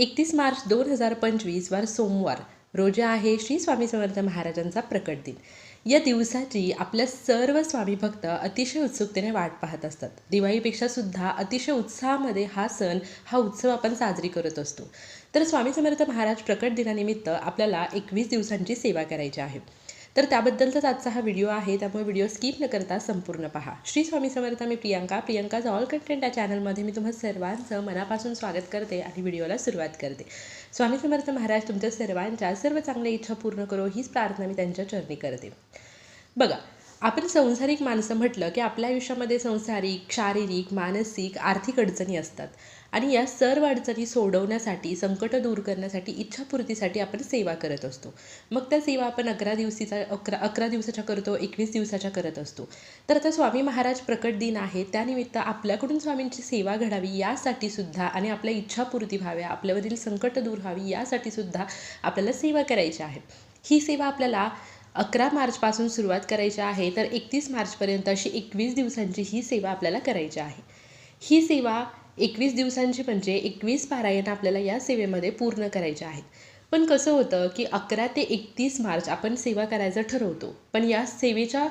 एकतीस मार्च दोन हजार पंचवीस वार सोमवार रोजी आहे श्री स्वामी समर्थ महाराजांचा प्रकट दिन. या दिवसाची आपल्या सर्व स्वामी भक्त अतिशय उत्सुकतेने वाट पाहत असतात. दिवाळीपेक्षा सुद्धा अतिशय उत्साहामध्ये हा सण हा उत्सव आपण साजरी करत असतो. तर स्वामी समर्थ महाराज प्रकट दिनानिमित्त आपल्याला एकवीस दिवसांची सेवा करायची आहे. तर त्याबद्दलचाच आजचा हा व्हिडिओ आहे. त्यामुळे व्हिडिओ स्किप न करता संपूर्ण पहा. श्री स्वामी समर्थ मी प्रियंका. प्रियंकाज ऑल कंटेंट या चॅनलमध्ये मी तुम्हा सर्वांचं मनापासून स्वागत करते आणि व्हिडिओला सुरुवात करते. स्वामी समर्थ महाराज तुमच्या सर्वांच्या सर्व चांगल्या इच्छा पूर्ण करो हीच प्रार्थना मी त्यांच्या चरणी करते. बघा आपण संसारिक माणसं म्हटलं की आपल्या आयुष्यामध्ये संसारिक शारीरिक मानसिक आर्थिक अडचणी असतात. आणि या सर्व अडचणी सोडवण्यासाठी संकट दूर करण्यासाठी इच्छापूर्तीसाठी आपण सेवा करत असतो. मग त्या सेवा आपण अकरा दिवसीचा अकरा अकरा दिवसाच्या करतो एकवीस दिवसाच्या करत असतो. तर आता स्वामी महाराज प्रकट दिन आहे त्यानिमित्त आपल्याकडून स्वामींची सेवा घडावी यासाठी सुद्धा आणि आपल्या इच्छापूर्ती व्हाव्या आपल्यावरील संकट दूर व्हावी यासाठी सुद्धा आपल्याला सेवा करायची आहे. ही सेवा आपल्याला अकरा मार्चपासून सुरुवात करायची आहे तर एकतीस मार्चपर्यंत अशी एकवीस दिवसांची ही सेवा आपल्याला करायची आहे. ही सेवा एकवीस दिवसांची म्हणजे एकवीस पारायण आपल्याला या सेवेमध्ये पूर्ण करायचे आहेत. पण कसं होतं की अकरा ते एकतीस मार्च आपण सेवा करायचं ठरवतो. पण या सेवेच्या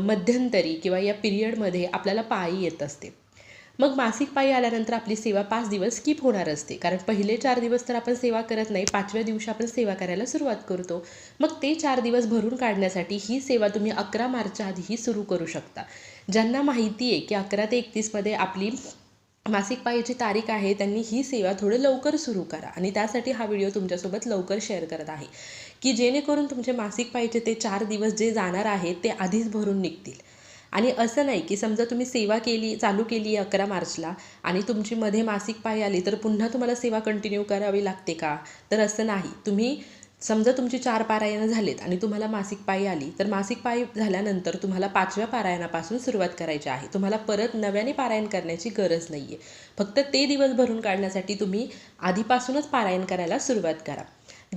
मध्यंतरी किंवा या पिरियडमध्ये आपल्याला पायी येत असते. मग मासिक पायी आल्यानंतर आपली सेवा पाच दिवस स्किप होणार असते. कारण पहिले चार दिवस तर आपण सेवा करत नाही पाचव्या दिवशी आपण सेवा करायला सुरुवात करतो. मग ते चार दिवस भरून काढण्यासाठी ही सेवा तुम्ही अकरा मार्चच्या आधीही सुरू करू शकता. ज्यांना माहिती आहे की अकरा ते एकतीसमध्ये आपली मासिक पाळीची तारीख आहे त्यांनी ही सेवा थोडं लवकर सुरू करा. आणि त्यासाठी हा व्हिडिओ तुमच्यासोबत लवकर शेअर करत आहे. की जेणेकरून तुमचे मासिक पाळीचे ते चार दिवस जे जाणार आहेत ते आधीच भरून निघतील. आणि असं नाही की समजा तुम्ही सेवा केली चालू केली अकरा मार्चला आणि तुमची मध्ये मासिक पाळी आली तर पुन्हा तुम्हाला सेवा कंटिन्यू करावी लागते का? तर असं नाही. तुम्ही समजा तुमची चार पारायणं झालेत आणि तुम्हाला मासिक पाळी आली तर मासिक पाळी झाल्यानंतर तुम्हाला पाचव्या पारायणापासून सुरुवात करायची आहे. तुम्हाला परत नव्याने पारायण करण्याची गरज नाही आहे फक्त ते दिवस भरून काढण्यासाठी तुम्ही आधीपासूनच पारायण करायला सुरुवात करा.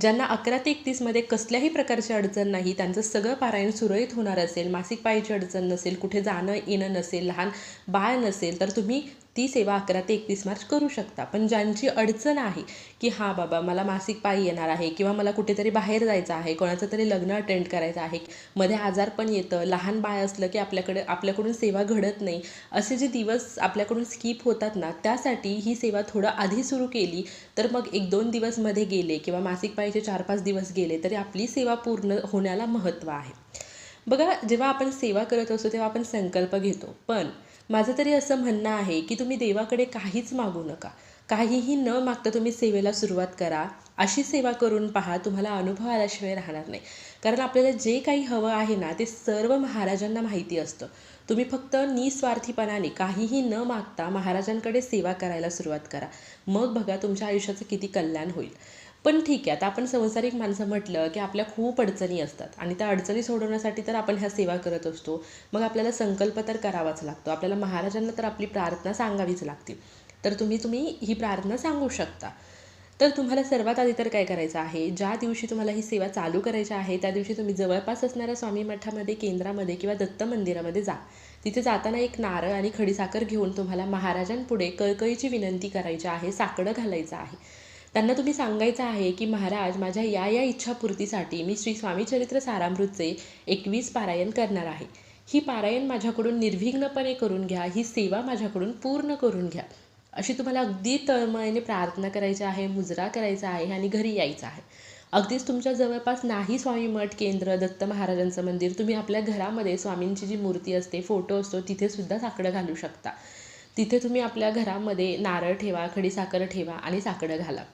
ज्यांना अकरा ते एकतीसमध्ये कसल्याही प्रकारची अडचण नाही त्यांचं सगळं पारायण सुरळीत होणार असेल मासिक पाळीची अडचण नसेल कुठे जाणं येणं नसेल लहान बाळ नसेल तर तुम्ही ती सेवा अकरा ते एकतीस मार्च करू शकता. पण ज्यांची अडचण आहे की हां बाबा मला मासिक पायी येणार आहे किंवा मला कुठेतरी बाहेर जायचं आहे कोणाचं तरी लग्न अटेंड करायचं आहे मध्ये आजार पण येतं लहान बाळ असलं की आपल्याकडे आपल्याकडून सेवा घडत नाही असे जे दिवस आपल्याकडून स्किप होतात ना त्यासाठी ही सेवा थोडं आधी सुरू केली तर मग एक दोन दिवसमध्ये गेले किंवा मासिक पाळीचे चार पाच दिवस गेले तरी आपली सेवा पूर्ण होण्याला महत्त्व आहे. बघा जेव्हा आपण सेवा करत असतो तेव्हा आपण संकल्प घेतो. पण माझं तरी असं म्हणणं आहे की तुम्ही देवाकडे काहीच मागू नका. काहीही न मागता तुम्ही सेवेला सुरुवात करा. अशी सेवा करून पहा तुम्हाला अनुभव आल्याशिवाय राहणार नाही. कारण आपल्याला जे काही हवं आहे ना ते सर्व महाराजांना माहिती असतं. तुम्ही फक्त निस्वार्थीपणाने काहीही न मागता महाराजांकडे सेवा करायला सुरुवात करा. मग बघा तुमच्या आयुष्याचं किती कल्याण होईल. पण ठीक आहे आता आपण संसारिक माणसं म्हटलं की आपल्या खूप अडचणी असतात आणि त्या अडचणी सोडवण्यासाठी तर आपण ह्या सेवा करत असतो. मग आपल्याला संकल्प तर करावाच लागतो. आपल्याला महाराजांना तर आपली प्रार्थना सांगावीच लागते. तर तुम्ही तुम्ही ही प्रार्थना सांगू शकता. तर तुम्हाला सर्वात आधी तर काय करायचं आहे? ज्या दिवशी तुम्हाला ही सेवा चालू करायची आहे त्या दिवशी तुम्ही जवळपास असणाऱ्या स्वामी मठामध्ये केंद्रामध्ये किंवा दत्त मंदिरामध्ये जा. तिथे जाताना एक नारळ आणि खडीसाखर घेऊन तुम्हाला महाराजांपुढे कळकळीची विनंती करायची आहे साकडं घालायचं आहे. त्यांना तुम्ही सांगायचं आहे की महाराज माझ्या या या इच्छापूर्तीसाठी मी श्री स्वामी चरित्र सारामृतचे एकवीस पारायण करणार आहे. ही पारायण माझ्याकडून निर्विघ्नपणे करून घ्या ही सेवा माझ्याकडून पूर्ण करून घ्या. अशी तुम्हाला अगदी तळमळीने प्रार्थना करायची आहे मुजरा करायचा आहे आणि घरी यायचं आहे. अगदीच तुमच्या जवळपास नाही स्वामी मठ केंद्र दत्त महाराजांचं मंदिर. तुम्ही आपल्या घरामध्ये स्वामींची जी मूर्ती असते फोटो असतो तिथे सुद्धा साकडं घालू शकता. तिथे तुम्ही आपल्या घरामध्ये नारळ ठेवा खडीसाखर ठेवा आणि साकडं घाला.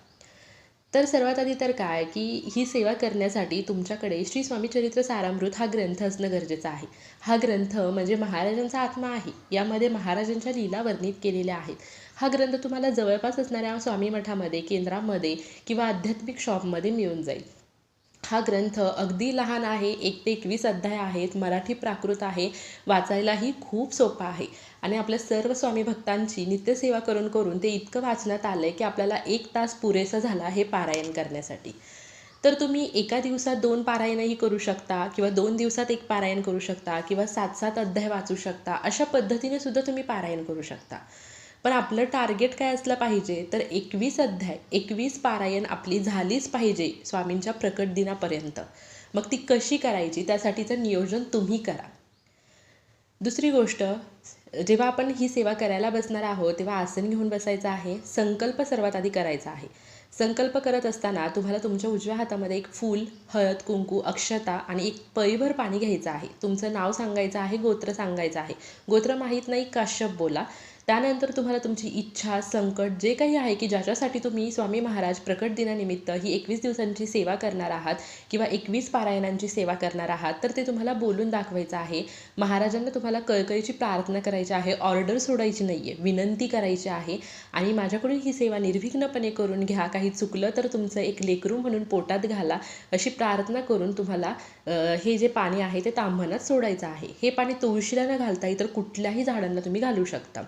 तर सर्वात आधी तर काय की ही सेवा करण्यासाठी तुमच्याकडे श्री स्वामीचरित्र सारामृत हा ग्रंथ असणं गरजेचं आहे. हा ग्रंथ म्हणजे महाराजांचा आत्मा आहे. यामध्ये महाराजांच्या लीला वर्णित केलेल्या आहेत. हा ग्रंथ तुम्हाला जवळपास असणाऱ्या स्वामी मठामध्ये केंद्रामध्ये किंवा आध्यात्मिक शॉपमध्ये मिळून जाईल. हा ग्रंथ अगदी लहान आहे एक ते एकवीस अध्याय आहेत मराठी प्राकृत आहे वाचायलाही खूप सोपा आहे. आणि आपल्या सर्व स्वामी भक्तांची नित्यसेवा करून करून ते इतकं वाचण्यात आलं आहे की आपल्याला एक तास पुरेसा झाला हे पारायण करण्यासाठी. तर तुम्ही एका दिवसात दोन पारायणही करू शकता किंवा दोन दिवसात एक पारायण करू शकता किंवा सात सात अध्याय वाचू शकता अशा पद्धतीने सुद्धा तुम्ही पारायण करू शकता. पण आपलं टार्गेट काय असलं पाहिजे? तर एकवीस अध्याय एकवीस पारायण आपली झालीच पाहिजे स्वामींच्या प्रकट दिनापर्यंत. मग ती कशी करायची? त्यासाठीचं नियोजन तुम्ही करा. दुसरी गोष्ट जेव्हा आपण ही सेवा करायला बसणार आहोत तेव्हा आसन घेऊन बसायचं आहे संकल्प सर्वात आधी करायचा आहे. संकल्प करत असताना तुम्हाला तुमच्या उजव्या हातामध्ये एक फूल हळद कुंकू अक्षता आणि एक पळीभर पाणी घ्यायचं आहे. तुमचं नाव सांगायचं आहे गोत्र सांगायचं आहे. गोत्र माहीत नाही काश्यप बोला. त्यानंतर तुम्हाला तुमची इच्छा संकट जे काही आहे की ज्याच्यासाठी तुम्ही स्वामी महाराज प्रकट दिनानिमित्त ही एकवीस दिवसांची सेवा करणार आहात किंवा एकवीस पारायणांची सेवा करणार आहात तर ते तुम्हाला बोलून दाखवायचं आहे. महाराजांना तुम्हाला कळकळीची प्रार्थना करायची आहे ऑर्डर सोडायची नाही आहे विनंती करायची आहे आणि माझ्याकडून ही सेवा निर्विघ्नपणे करून घ्या. काही चुकलं तर तुमचं एक लेकरू म्हणून पोटात घाला अशी प्रार्थना करून तुम्हाला हे जे पाणी आहे ते तांबणात सोडायचं आहे. हे पाणी तुळशीला न घालता इतर कुठल्याही झाडांना तुम्ही घालू शकता.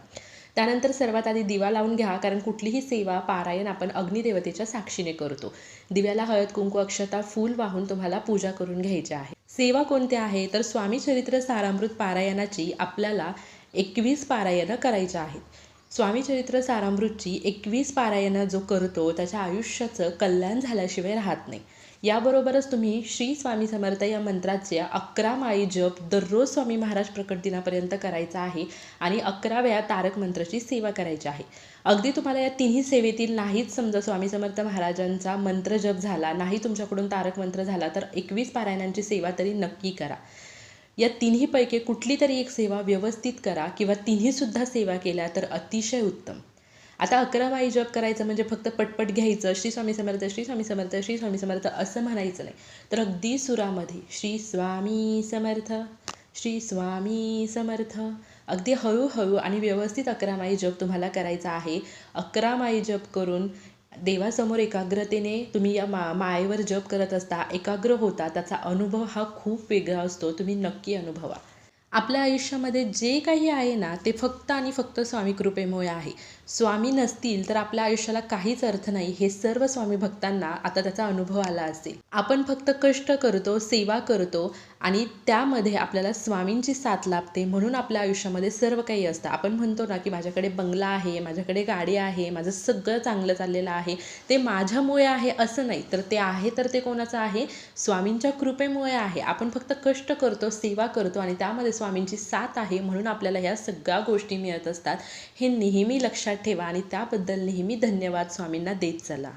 त्यानंतर सर्वात आधी दिवा लावून घ्या कारण कुठलीही सेवा पारायण आपण अग्निदेवतेच्या साक्षीने करतो. दिव्याला हळद कुंकू अक्षता फूल वाहून तुम्हाला पूजा करून घ्यायची आहे. सेवा कोणत्या आहे? तर स्वामी चरित्र सारामृत पारायणाची आपल्याला एकवीस पारायणं करायची आहेत. स्वामी चरित्र सारामृतची एकवीस पारायणं जो करतो त्याच्या आयुष्याचं कल्याण झाल्याशिवाय राहत नाही. याबरोबरच तुम्ही श्री स्वामी समर्थ या मंत्राचे अकरा माळी जप दररोज स्वामी महाराज प्रकट दिनापर्यंत करायचा आहे आणि अकरा वेळा तारक मंत्राची सेवा करायची आहे. अगदी तुम्हाला या तिन्ही सेवेतील नाहीच समजा स्वामी समर्थ महाराजांचा मंत्र जप झाला नाही तुमच्याकडून तारक मंत्र झाला तर एकवीस पारायणांची सेवा तरी नक्की करा. या तिन्हीपैकी कुठली तरी एक सेवा व्यवस्थित करा किंवा तिन्हीसुद्धा सेवा केल्या तर अतिशय उत्तम. आता अकरा वाई जप करायचं म्हणजे फक्त पटपट घ्यायचं. श्री स्वामी समर्थ श्री स्वामी समर्थ श्री स्वामी समर्थ असं म्हणायचं नाही. तर अगदी सुरामध्ये श्री स्वामी समर्थ श्री स्वामी समर्थ. अगदी हळूहळू आणि व्यवस्थित अकरा माई जप तुम्हाला करायचा आहे. अकरा माई जप करून देवासमोर एकाग्रतेने तुम्ही या मा मायेवर जप करत असता एकाग्र होता त्याचा अनुभव हा खूप वेगळा असतो. तुम्ही नक्की अनुभवा. आपल्या आयुष्यामध्ये जे काही आहे ना ते फक्त आणि फक्त स्वामी कृपेमुळे आहे. स्वामी नसतील तर आपल्या आयुष्याला काहीच अर्थ नाही हे सर्व स्वामी भक्तांना आता त्याचा अनुभव आला असेल. आपण फक्त कष्ट करतो सेवा करतो आणि त्यामध्ये आपल्याला स्वामींची साथ लाभते म्हणून आपल्या आयुष्यामध्ये सर्व काही असतं. आपण म्हणतो ना की माझ्याकडे बंगला आहे माझ्याकडे गाडी आहे माझं सगळं चांगलं चाललेलं आहे ते माझ्यामुळे आहे असं नाही. तर ते आहे तर ते कोणाचं आहे? स्वामींच्या कृपेमुळे आहे. आपण फक्त कष्ट करतो सेवा करतो आणि त्यामध्ये स्वामींची साथ आहे म्हणून आपल्याला ह्या सगळ्या गोष्टी मिळत असतात. हे नेहमी लक्षात ठेवा आणि त्याबद्दल नेहमी धन्यवाद स्वामींना देत चला.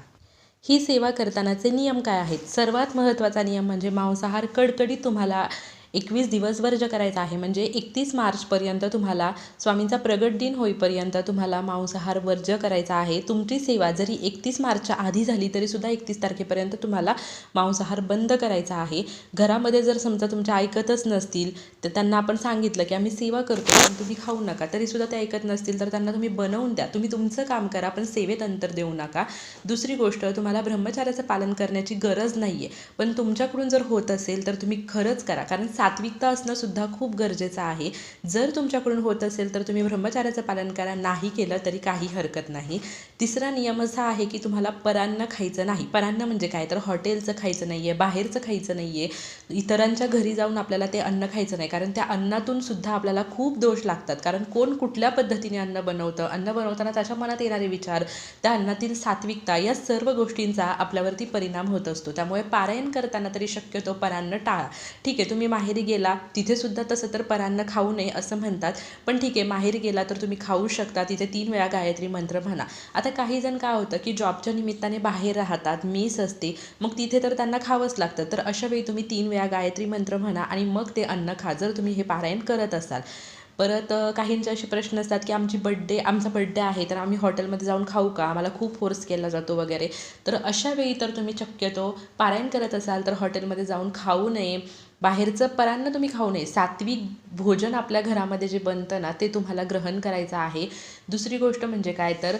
ही सेवा करतानाचे नियम काय आहेत? सर्वात महत्त्वाचा नियम म्हणजे मांसाहार कडकडीत तुम्हाला एकवीस दिवस वर्ज करायचं आहे म्हणजे एकतीस मार्चपर्यंत तुम्हाला स्वामींचा प्रगट दिन होईपर्यंत तुम्हाला मांसाहार वर्ज करायचा आहे. तुमची सेवा जरी एकतीस मार्चच्या आधी झाली तरीसुद्धा एकतीस तारखेपर्यंत तुम्हाला मांसाहार बंद करायचा आहे. घरामध्ये जर समजा तुमच्या ऐकतच नसतील तर त्यांना आपण सांगितलं की आम्ही सेवा करतो पण तुम्ही खाऊ नका. तरीसुद्धा ते ऐकत नसतील तर त्यांना तुम्ही बनवून द्या. तुम्ही तुमचं काम करा पण सेवेत अंतर देऊ नका. दुसरी गोष्ट तुम्हाला ब्रह्मचार्याचं पालन करण्याची गरज नाही आहे पण तुमच्याकडून जर होत असेल तर तुम्ही खरंच करा. कारण सात्विकता असणं सुद्धा खूप गरजेचं आहे. जर तुमच्याकडून होत असेल तर तुम्ही ब्रह्मचार्याचं पालन करा. नाही केलं तरी काही हरकत नाही. तिसरा नियम असा आहे की तुम्हाला परान्न खायचं नाही. परान्न म्हणजे काय? तर हॉटेलचं खायचं नाही आहे बाहेरचं खायचं नाही आहे इतरांच्या घरी जाऊन आपल्याला ते अन्न खायचं नाही. कारण त्या अन्नातून सुद्धा आपल्याला खूप दोष लागतात. कारण कोण कुठल्या पद्धतीने अन्न बनवतं? अन्न बनवताना त्याच्या मनात येणारे विचार त्या अन्नातील सात्विकता या सर्व गोष्टींचा आपल्यावरती परिणाम होत असतो. त्यामुळे पारायण करताना तरी शक्यतो परान्न टाळा. ठीक आहे तुम्ही माहेरी गेला तिथे सुद्धा तसं तर परांना खाऊ नये असं म्हणतात. पण ठीक आहे माहेरी गेला तर तुम्ही खाऊ शकता. तिथे तीन वेळा गायत्री मंत्र म्हणा. आता काही जण काय होतं की जॉबच्या निमित्ताने बाहेर राहतात मीस असते. मग तिथे तर त्यांना खावंच लागतं. तर अशा वेळी तुम्ही तीन वेळा गायत्री मंत्र म्हणा आणि मग ते अन्न खा. जर तुम्ही हे पारायण करत असाल परत काहींचे असे प्रश्न असतात की आमची बड्डे आमचा बड्डे आहे तर आम्ही हॉटेलमध्ये जाऊन खाऊ का? आम्हाला खूप फोर्स केला जातो वगैरे. तर अशा वेळी तर तुम्ही शक्यतो पारायण करत असाल तर हॉटेलमध्ये जाऊन खाऊ नये. बाहेरचं परान्न तुम्ही खाऊ नये. सात्विक भोजन आपल्या घरामध्ये जे बनतं ना ते तुम्हाला ग्रहण करायचं आहे. दुसरी गोष्ट म्हणजे काय तर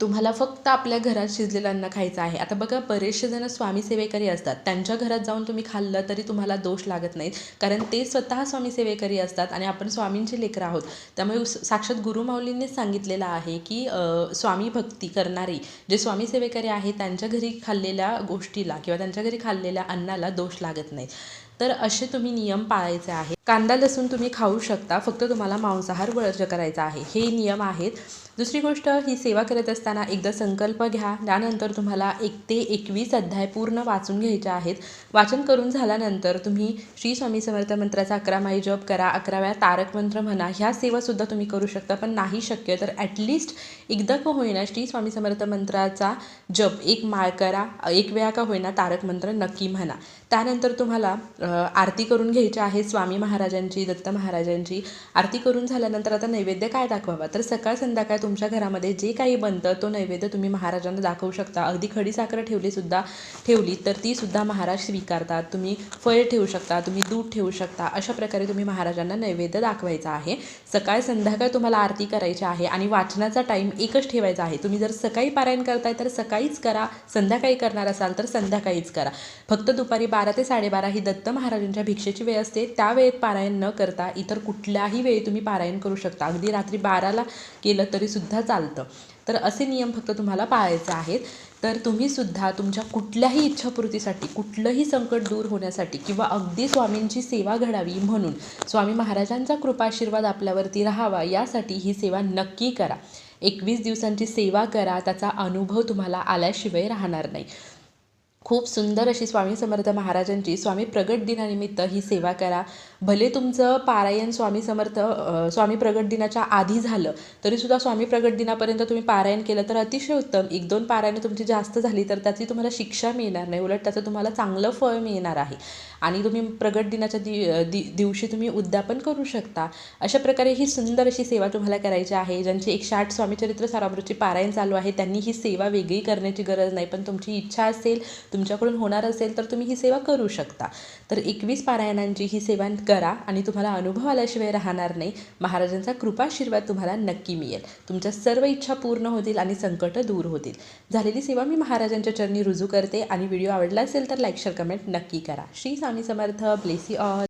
तुम्हाला फक्त आपल्या घरात शिजलेलं अन्न खायचं आहे. आता बघा बरेचसे जण स्वामी सेवेकरी असतात. त्यांच्या घरात जाऊन तुम्ही खाल्लं तरी तुम्हाला दोष लागत नाहीत. कारण ते स्वतः स्वामी सेवेकरी असतात आणि आपण स्वामींचे लेकरं आहोत. त्यामुळे साक्षात गुरुमाऊलींनीच सांगितलेलं आहे की स्वामी भक्ती करणारी जे स्वामी सेवेकरी आहेत त्यांच्या घरी खाल्लेल्या गोष्टीला किंवा त्यांच्या घरी खाल्लेल्या अन्नाला दोष लागत नाहीत. तर असे तुम्ही नियम पाळायचे आहे कांदा लसूण तुम्ही खाऊ शकता. फक्त तुम्हाला मांसाहार वर्ज करायचा आहे. हे नियम आहेत. दुसरी गोष्ट ही सेवा करत असताना एकदा संकल्प घ्या. त्यानंतर तुम्हाला एक ते एकवीस अध्याय पूर्ण वाचून घ्यायचे आहेत. वाचन करून झाल्यानंतर तुम्ही श्री स्वामी समर्थ मंत्राचा अकरा माई जप करा अकरा वेळा तारक मंत्र म्हणा ह्या सेवासुद्धा तुम्ही करू शकता पण नाही शक्य तर ॲटलिस्ट एकदा का होईना श्री स्वामी समर्थ मंत्राचा जप एक माळ करा एक वेळा का होईना तारक मंत्र नक्की म्हणा. त्यानंतर तुम्हाला आरती करून घ्यायची आहे स्वामी महाराजांची दत्त महाराजांची. आरती करून झाल्यानंतर आता नैवेद्य काय दाखवावा? तर सकाळ संध्याकाळ तुमच्या घरामध्ये जे काही बनतं तो नैवेद्य तुम्ही महाराजांना दाखवू शकता. अगदी खडी साखर ठेवली सुद्धा ठेवली तर ती सुद्धा महाराज स्वीकारतात. तुम्ही फळ ठेवू शकता तुम्ही दूध ठेवू शकता. अशा प्रकारे तुम्ही महाराजांना नैवेद्य दाखवायचा आहे. सकाळ संध्याकाळ तुम्हाला आरती करायची आहे आणि वाचनाचा टाईम एकच ठेवायचा आहे. तुम्ही जर सकाळी पारायण करताय तर सकाळीच करा. संध्याकाळी करणार असाल तर संध्याकाळीच करा. फक्त दुपारी बारा ते साडेबारा ही दत्त महाराजांच्या भिक्षेची वेळ असते. त्या वेळेत पारायण न करता इतर कुठल्याही वेळी तुम्ही पारायण करू शकता. अगदी रात्री बाराला केलं तरीसुद्धा चालतं. तर असे नियम फक्त तुम्हाला पाळायचे आहेत. तर तुम्ही सुद्धा तुमच्या कुठल्याही इच्छापूर्तीसाठी कुठलंही संकट दूर होण्यासाठी किंवा अगदी स्वामींची सेवा घडावी म्हणून स्वामी महाराजांचा कृपाशीर्वाद आपल्यावरती राहावा यासाठी ही सेवा नक्की करा. एकवीस दिवसांची सेवा करा त्याचा अनुभव तुम्हाला आल्याशिवाय राहणार नाही. खूप सुंदर अशी स्वामी समर्थ महाराजांची स्वामी प्रगट दिनानिमित्त ही सेवा करा. भले तुमचं पारायण स्वामी समर्थ स्वामी प्रगट दिनाच्या आधी झालं तरीसुद्धा स्वामी प्रगट दिनापर्यंत तुम्ही पारायण केलं तर अतिशय उत्तम. एक दोन पारायणं तुमची जास्त झाली तर त्याची तुम्हाला शिक्षा मिळणार नाही उलट त्याचं तुम्हाला चांगलं फळ मिळणार आहे. आणि तुम्ही प्रगट दिनाच्या दि दि दिवशी तुम्ही उद्यापन करू शकता. अशा प्रकारे ही सुंदर अशी सेवा तुम्हाला करायची आहे ज्यांची एकशे आठ स्वामीचरित्र सारावृत्ती पारायण चालू आहे त्यांनी ही सेवा वेगळी करण्याची गरज नाही पण तुमची इच्छा असेल तुमच्याकडून होणार असेल तर तुम्ही ही सेवा करू शकता. तर एकवीस पारायणांची ही सेवा करा आणि तुम्हाला अनुभव आल्याशिवाय राहणार नाही. महाराजांचा कृपाशीर्वाद तुम्हाला नक्की मिळेल. तुमच्या सर्व इच्छा पूर्ण होतील आणि संकट दूर होतील. झालेली सेवा मी महाराजांच्या चरणी रुजू करते. आणि व्हिडिओ आवडला असेल तर लाईक शेअर कमेंट नक्की करा. श्री स्वामी समर्थ. Blessed all